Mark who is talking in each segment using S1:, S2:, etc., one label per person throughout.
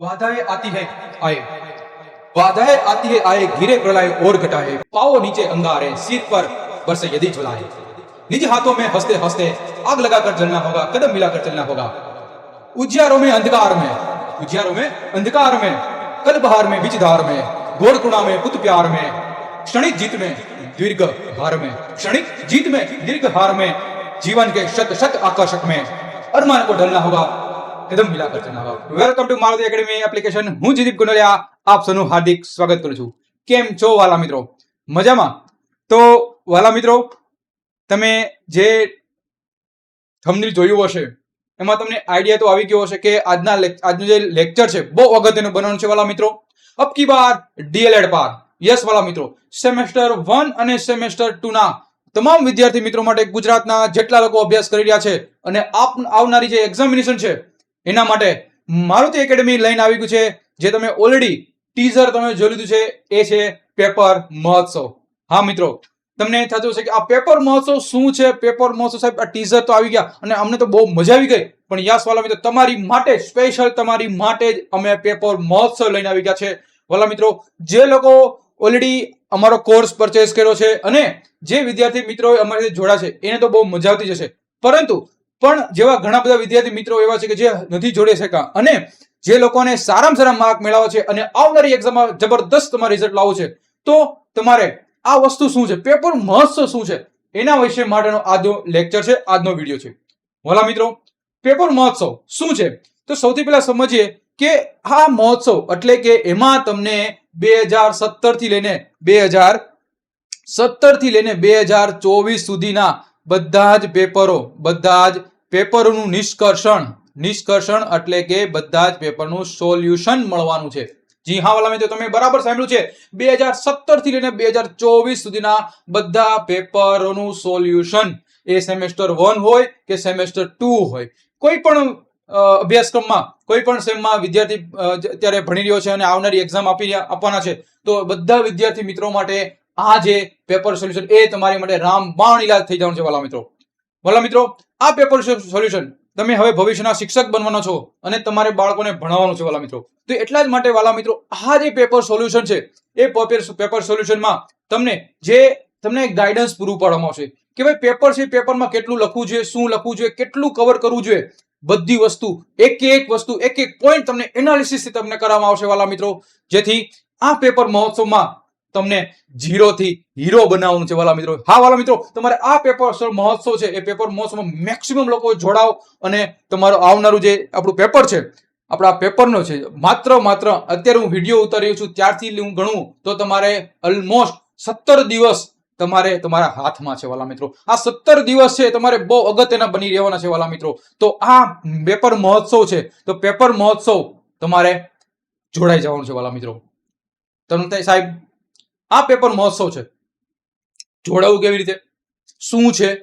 S1: बाधाएँ आती है, आए। बाधाएँ आती है, आए। गिरे प्रलय और घटाए। पाओ नीचे अंगारे सिर पर बरसे यदि झुलाए। निज हाथों में हँसते हँसते आग लगाकर चलना होगा, कदम मिलाकर चलना होगा। उजियारों में, अंधकार में, उजियारों में, अंधकार में कल बहार में बीच धार में घोड़ कुणा में पुत प्यार में, क्षणिक जीत में दीर्घ हार में, क्षणिक जीत में दीर्घ हार में, जीवन के शत शत आकर्षक में, अरमान को ढलना होगा। કદમ મિલાકર ચલના welcome to Maruti academy application હું જીદીપ ગુનોલિયા, આપ સૌનું હાર્દિક સ્વાગત કરું છું. કેમ છો વાલા મિત્રો? મજામાં? તો વાલા મિત્રો, તમે જે થંબનેલ જોયું હશે, એમાં તમને આઈડિયા તો આવી ગયો હશે કે આજના આજનું જે લેક્ચર છે, બહુ અગત્યનું બનવાનું છે વાલા મિત્રો. અબ કી બાર ડીએલએડ પાર યસ વાલા મિત્રો. સેમેસ્ટર વન અને સેમેસ્ટર ટુ ના તમામ વિદ્યાર્થી મિત્રો માટે ગુજરાતના જેટલા લોકો અભ્યાસ કરી રહ્યા છે અને આપ આવનારી જે એક્ઝામિનેશન છે એના માટે મારુતિ એકેડમી લઈને આવી ગયું છે, જે તમે ઓલરેડી ટીઝર તમે જોઈ લીધું છે, એ છે પેપર મહોત્સવ. હા મિત્રો, તમને થતું હશે કે આ પેપર મહોત્સવ શું છે? પેપર મહોત્સવ સાહેબ, આ ટીઝર તો આવી ગયા અને અમને તો બહુ મજા આવી ગઈ. પણ યાસ વાલા મિત્રો, તમારી માટે સ્પેશિયલ તમારી માટે જ અમે પેપર મહોત્સવ લઈને આવી ગયા છે. વાલા મિત્રો, જે લોકો ઓલરેડી અમારો કોર્સ પરચેસ કર્યો છે અને જે વિદ્યાર્થી મિત્રો અમારી જોડા છે, એને તો બહુ મજા આવતી જશે. પરંતુ પણ જેવા ઘણા બધા વિદ્યાર્થી મિત્રો એવા છે કે જે નથી જોડી શક્યા. અને જે લોકોને સારામાં સારા માર્ક મેળવવા છે અને આવનારી એક્ઝામમાં જબરદસ્ત તમારે રિઝલ્ટ લાવવું છે, તો તમારે આ વસ્તુ શું છે? પેપર મહોત્સવ શું છે? એના વિશે માટેનો આજનો લેક્ચર છે, આજનો વીડિયો છે. વાલા મિત્રો પેપર મહોત્સવ શું છે? તો સૌથી પહેલા સમજીએ કે આ મહોત્સવ એટલે કે એમાં તમને બે હજાર સત્તરથી લઈને બે હજાર સત્તરથી લઈને બે હજાર ચોવીસ સુધીના બધા જ પેપરો, બધા જ પેપરોનું નિષ્કર્ષણ. નિષ્કર્ષણ એટલે કે બધા જ પેપરનું સોલ્યુશન મળવાનું છે. જી હા, વાલા મિત્રો, તમે બરાબર સાંભળ્યું છે. બે હજાર સત્તરથી લઈને બે હજાર ચોવીસ સુધીના બધા પેપરોનું સોલ્યુશન. એ સેમેસ્ટર વન હોય કે સેમેસ્ટર ટુ હોય. કોઈ પણ અભ્યાસક્રમમાં, કોઈ પણ સેમમાં વિદ્યાર્થી અત્યારે ભણી રહ્યો છે અને આવનારી એક્ઝામ આપી આપવાના છે, તો બધા વિદ્યાર્થી મિત્રો માટે આ જે પેપર સોલ્યુશન એ તમારી માટે રામબાણ ઇલાજ થઈ જવાનું છે વાલા મિત્રો. વાલા મિત્રો, આ પેપર સોલ્યુશન તમે હવે ભવિષ્યના શિક્ષક બનવાના છો અને તમારે બાળકોને ભણાવવાનું છે વાલા મિત્રો. તો એટલા જ માટે વાલા મિત્રો, આ જે પેપર સોલ્યુશન છે, એ પેપર પેપર સોલ્યુશનમાં તમને જે, તમને ગાઈડન્સ પૂરું પાડવામાં આવશે. કે ભાઈ પેપર છે પેપરમાં કેટલું લખવું જોઈએ, શું લખવું જોઈએ, કેટલું કવર કરવું જોઈએ, બધી વસ્તુ, એક એક વસ્તુ, એક એક પોઈન્ટ તમને એનાલિસિસથી તમને કરવામાં આવશે વાલા મિત્રો. જેથી આ પેપર મહોત્સવમાં તમને ઝીરો થી હીરો બનાવવાનું છે, વાલા મિત્રો. હા, વાલા મિત્રો, તમારે આ પેપર મહોત્સવ છે, એ પેપર મહોત્સવમાં મેક્સિમમ લોકો જોડાઓ અને તમારું આવનારું જે આપણું પેપર છે, આપણા પેપરનો છે, માત્ર માત્ર અત્યારે હું વીડિયો ઉતારી છું, ત્યારથી હું ગણું તો તમારે ઓલમોસ્ટ સત્તર દિવસ તમારે તમારા હાથમાં છે, વાલા મિત્રો. આ સત્તર દિવસ છે, તમારે બહુ અગત્યના બની રહેવાના છે, વાલા મિત્રો. તો આ પેપર મહોત્સવ છે, તો પેપર મહોત્સવ તમારે જોડાઈ જવાનું છે, વાલા મિત્રો. તમને સાહેબ આ પેપર મહોત્સવ છે. જોડાવું કેવી રીતે? શું છે?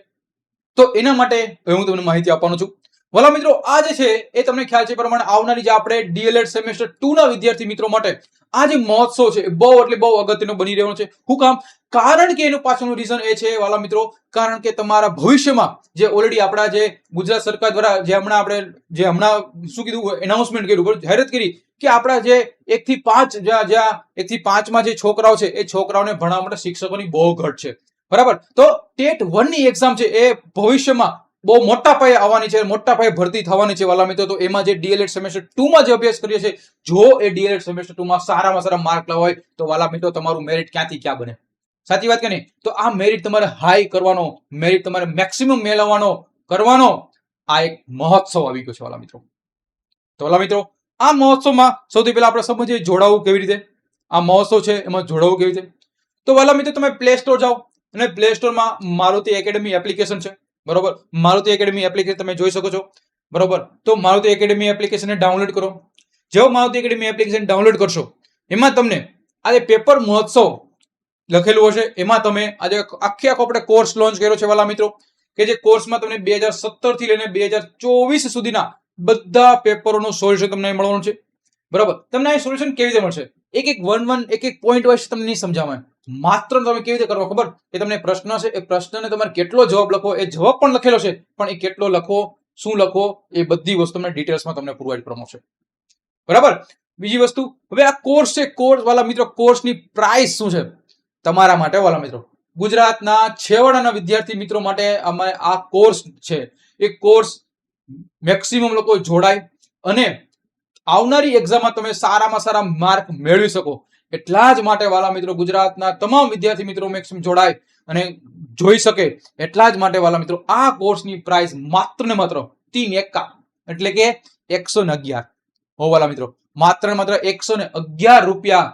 S1: તો એના માટે હું તમને માહિતી આપવાનો છું. વાલા મિત્રો, આ જે છે, એ તમને ખ્યાલ છે પ્રમાણે આવનારી જે આપણે ડીએલએડ સેમેસ્ટર ટુ ના વિદ્યાર્થી મિત્રો માટે, આ જે મહોત્સવ છે બહુ એટલે બહુ અગત્યનો બની રહ્યો છે. હું કામ, કારણ કે એનું પાછળનું રીઝન એ છે, વાલા મિત્રો, કારણ કે તમારા ભવિષ્યમાં જે ઓલરેડી આપણા જે ગુજરાત સરકાર દ્વારા જે હમણાં આપણે, જે હમણાં શું કીધું એનાઉન્સમેન્ટ કર્યું જાહેરાત કરી કે આપણા જે એક થી પાંચ જ્યાં જ્યાં એક થી પાંચમાં જે છોકરાઓ છે, એ છોકરાઓને ભણાવવા માટે શિક્ષકોની બહુ ઘટ છે. બરાબર? તો ટેટ વનની એક્ઝામ છે, એ ભવિષ્યમાં બહુ મોટા પાયે આવવાની છે, મોટા પાયે ભરતી થવાની છે વાલા મિત્રો. તો એમાં જે ડીએલએડ સેમેસ્ટર ટુમાં જે અભ્યાસ કરીએ છે જો એ ડીએલએડ સેમેસ્ટર ટુમાં સારામાં સારા માર્ક લાવવા હોય, તો વાલા મિત્રો, તમારું મેરિટ ક્યાંથી ક્યાં બને? સાચી વાત કે નહીં? તો આ મેરિટ તમારે હાઈ કરવાનો મેરિટ તમારે મેક્સિમમ મેળવવાનો, કરવાનો આ એક મહોત્સવ આવી ગયો છે વાલા મિત્રો. તો વાલા મિત્રો, આ મહોત્સવમાં સૌથી પહેલા આપણે સમજીએ જોડાવું કેવી રીતે? આ મહોત્સવ છે, એમાં જોડાવું કેવી રીતે? તો વાલા મિત્રો, તમે પ્લે સ્ટોર જાઓ. અને પ્લે સ્ટોરમાં મારુતિ એકેડમી એપ્લિકેશન છે. બરોબર? મારુતિ એકેડમી એપ્લિકેશન તમે જોઈ શકો છો. બરોબર? તો મારુતિ એકેડમી એપ્લિકેશનને ડાઉનલોડ કરો. જેવો મારુતિ એકેડમી એપ્લિકેશન ડાઉનલોડ કરશો, એમાં તમને આ જે પેપર મહોત્સવ લખેલું હશે. એમાં તમે આજે આખે આખો આપણે કોર્સ લોન્ચ કર્યો છે વાલા મિત્રો. કે જે કોર્સમાં તમને બે હજાર સત્તરથી લઈને બે હજાર ચોવીસ સુધીના બધા પેપરોનું સોલ્યુશન તમને મળવાનું છે. બરાબર? તમને આ સોલ્યુશન કેવી રીતે મળશે? એક એક વન વન, એક એક પોઈન્ટ વાઇઝ તમને નહીં સમજાવે માત્ર તમે કેવી રીતે કરો ખબર? કે તમને પ્રશ્ન છે, એ પ્રશ્નને તમારે કેટલો જવાબ લખો એ જવાબ પણ લખેલો છે, પણ એ કેટલો લખો શું લખો એ બધી વસ્તુ તમને ડિટેલ્સમાં તમને પ્રોવાઈડ કરવામાં છે. બરાબર? બીજી વસ્તુ, હવે આ કોર્સ છે કોર્સ વાલા મિત્રો કોર્સની પ્રાઇસ શું છે? તમારા માટે, વાલા મિત્રો. ગુજરાતના છેવાડાના વિદ્યાર્થી મિત્રો માટે અમારે આ કોર્સ છે. એ કોર્સ મેક્સિમમ લોકો જોડાય અને આવનારી એક્ઝામમાં તમે સારામાં સારા માર્ક મેળવી શકો. એટલા જ માટે વાલા મિત્રો ગુજરાતના તમામ વિદ્યાર્થી મિત્રો મેક્સિમમ જોડાય અને જોઈ શકે. એટલા જ માટે વાલા મિત્રો આ કોર્સની પ્રાઇસ માત્ર ને માત્ર તીન એકા એટલે કે એકસો ને અગિયાર. હો વાલા મિત્રો, માત્ર ને માત્ર એકસો ને અગિયાર રૂપિયા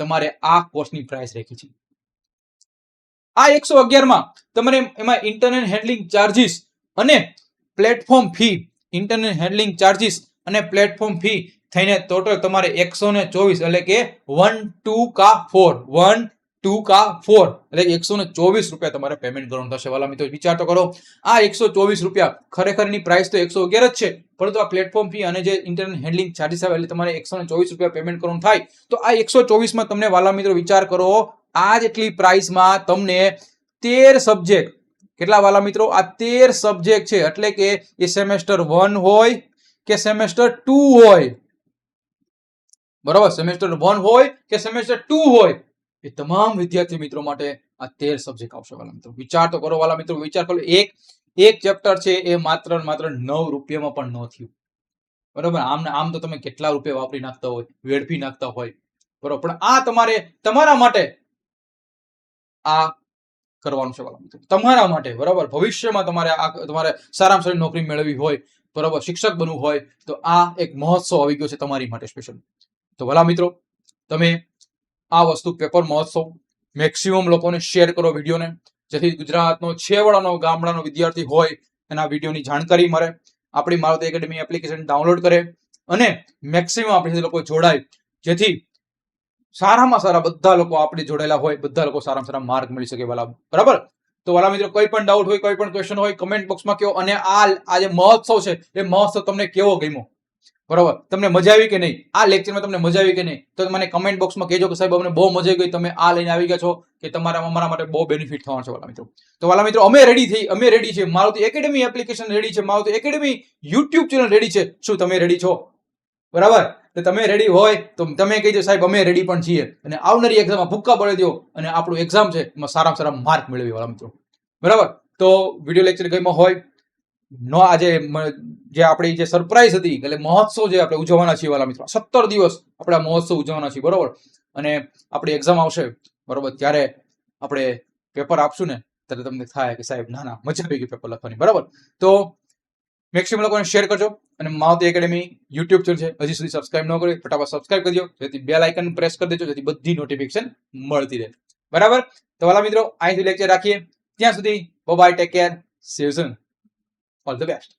S1: તમારે આ કોર્સની પ્રાઇસ રાખી છે. આ એકસો અગિયારમાં તમારે એમાં ઇન્ટરનેટ હેન્ડલિંગ ચાર્જિસ અને platform fee internet handling charges અને પ્લેટફોર્મ ફી થઈને ટોટલ તમારે એકસો ને ચોવીસ એટલે કે વન ટુ કા ફોર, વન ટુ કા ફોર એટલે એકસો ને ચોવીસ રૂપિયા તમારે પેમેન્ટ કરવાનું થશે. વાલા મિત્રો, વિચાર તો કરો, આ એકસો ચોવીસ રૂપિયા ખરેખરની પ્રાઇસ તો એકસો અગિયાર જ છે, પરંતુ આ પ્લેટફોર્મ ફી અને જે ઇન્ટરનેટ હેન્ડલિંગ ચાર્જિસ આવે એટલે તમારે એકસો ને ચોવીસ રૂપિયા પેમેન્ટ કરવાનું થાય. તો આ એકસો ચોવીસમાં તમને વાલા મિત્રો વિચાર કરો, આ જેટલી પ્રાઇસમાં તમને તેર સબ્જેક્ટ કેટલા વાલા મિત્રો? આ તેર સબ્જેક્ટ છે, એટલે કે એ સેમેસ્ટર વન હોય કે સેમેસ્ટર ટુ હોય. બરાબર? સેમેસ્ટર વન હોય કે સેમેસ્ટર ટુ હોય? એ તમામ વિદ્યાર્થી મિત્રો માટે આ તેર સબ્જેક્ટ આવશે વાલા મિત્રો. વિચાર તો કરો વાલા મિત્રો, વિચાર કરો. એક એક ચેપ્ટર છે એ માત્ર માત્ર નવ રૂપિયામાં પણ ન થયું. બરાબર? આમ આમ તો તમે કેટલા રૂપિયા વાપરી નાખતા હોય, વેડફી નાખતા હોય. બરોબર? પણ આ તમારે, તમારા માટે આ કરવાનું છે વાલા મિત્રો. તમારા માટે, બરાબર? ભવિષ્યમાં તમારે આ, તમારે સારામાં સારી નોકરી મેળવવી હોય બરાબર, શિક્ષક બનવું હોય તો આ એક મહોત્સવ આવી ગયો છે તમારી માટે સ્પેશિયલ તો ભલા મિત્રો, તમે આ વસ્તુ પેપર મહોત્સવ મેક્સિમમ લોકોને શેર કરો વિડીયોને, જેથી ગુજરાતનો છેવાડાનો ગામડાનો વિદ્યાર્થી હોય એના વિડીયોની જાણકારી મળે, આપણી મારુતિ એકેડમી એપ્લિકેશન ડાઉનલોડ કરે અને મેક્સિમમ આપણી લોકો જોડાય, જેથી સારામાં સારા બધા લોકો આપણે જોડાયેલા હોય, બધા લોકો સારામાં સારા માર્ક મળી શકે બરાબર? તો વાલા મિત્રો, કોઈ પણ ડાઉટ હોય, કોઈ પણ ક્વેશ્ચન હોય કમેન્ટ બોક્સમાં કહો અને આ જે મહોત્સવ છે, એ મહોત્સવ તમને કેવો ગમ્યો? બરાબર? તમને મજા આવી કે નહીં? આ લેક્ચરમાં તમને મજા આવી કે નહીં? તો મને કમેન્ટ બોક્સમાં કહેજો કે સાહેબ, અમને બહુ મજા ગઈ, તમે આ લઈને આવી ગયા છો, કે તમારા, અમારા માટે બહુ બેનિફિટ થવાનું છે, વાલા મિત્રો. તો વાલા મિત્રો, અમે રેડી થઈ, અમે રેડી છે. મારુતિ એકેડમી એપ્લિકેશન રેડી છે, Maruti academy YouTube channel ready છે. શું તમે રેડી છો? બરાબર? તો તમે રેડી હોય તો તમે કહીજો સાહેબ, અમે રેડી પણ છીએ. અને આવનારી એક્ઝામમાં ભૂક્કા પડી દો અને આપણું એક્ઝામ છે, એમાં સારામાં સારા માર્ક મેળવી વાળા મિત્રો. બરાબર? તો વીડિયો લેક્ચર ગઈમાં હોય, નો આજે જે આપણી જે સરપ્રાઈઝ હતી, એટલે મહોત્સવ જે આપણે ઉજવવાના છીએ વાલા મિત્રો, સત્તર દિવસ આપણે આ મહોત્સવ ઉજવવાના છીએ, બરાબર? અને આપણી એક્ઝામ આવશે, બરોબર? ત્યારે આપણે પેપર આપશું ને, ત્યારે તમને થાય કે સાહેબ, ના ના, મજા આવી ગઈ પેપર લખવાની. બરાબર? તો મેક્સિમમ લોકોને શેર કરજો અને માવતી એકેડમી યુટ્યુબ ચેનલ છે. હજી સુધી સબસ્ક્રાઇબ ન કરી ફટાફટ સબસ્ક્રાઇબ કરજો જેથી બેલ આઇકન પ્રેસ કરી દેજો, જેથી બધી નોટિફિકેશન મળતી રહે. બરાબર? તો વાલા મિત્રો અહીંથી લેક્ચર રાખીએ. ત્યાં સુધી બાય ટેક કેર સેવઝન ઓલ ધ બેસ્ટ